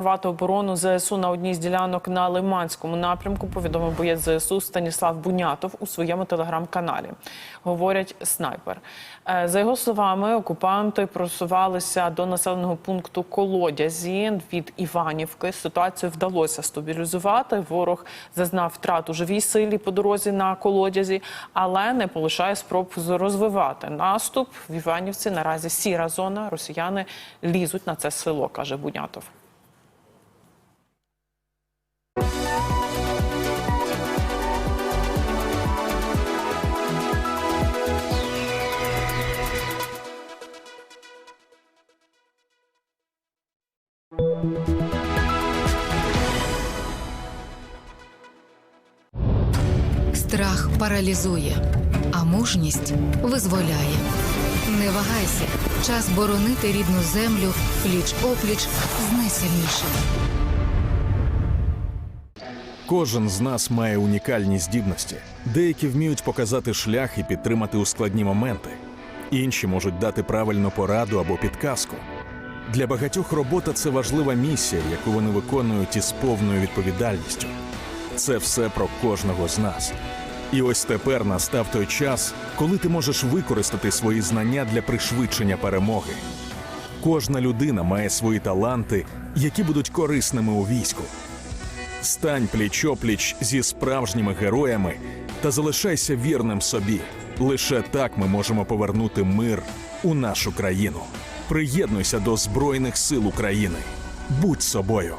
Вати оборону ЗСУ на одній з ділянок на Лиманському напрямку повідомив боєць ЗСУ Станіслав Бунятов у своєму телеграм-каналі. Говорять снайпер. Е, За його словами, окупанти просувалися до населеного пункту Колодязі від Іванівки. Ситуацію вдалося стабілізувати. Ворог зазнав втрат у живій силі по дорозі на колодязі, але не полишає спроб розвивати наступ. В Іванівці наразі сіра зона. Росіяни лізуть на це село, каже Бунятов. Страх паралізує, а мужність визволяє. Не вагайся, час боронити рідну землю пліч опліч з найсильнішим. Кожен з нас має унікальні здібності. Деякі вміють показати шлях і підтримати у складні моменти. Інші можуть дати правильну пораду або підказку. Для багатьох робота це важлива місія, яку вони виконують із повною відповідальністю. Це все про кожного з нас. І ось тепер настав той час, коли ти можеш використати свої знання для пришвидшення перемоги. Кожна людина має свої таланти, які будуть корисними у війську. Стань пліч-опліч зі справжніми героями та залишайся вірним собі. Лише так ми можемо повернути мир у нашу країну. Приєднуйся до Збройних сил України. Будь собою.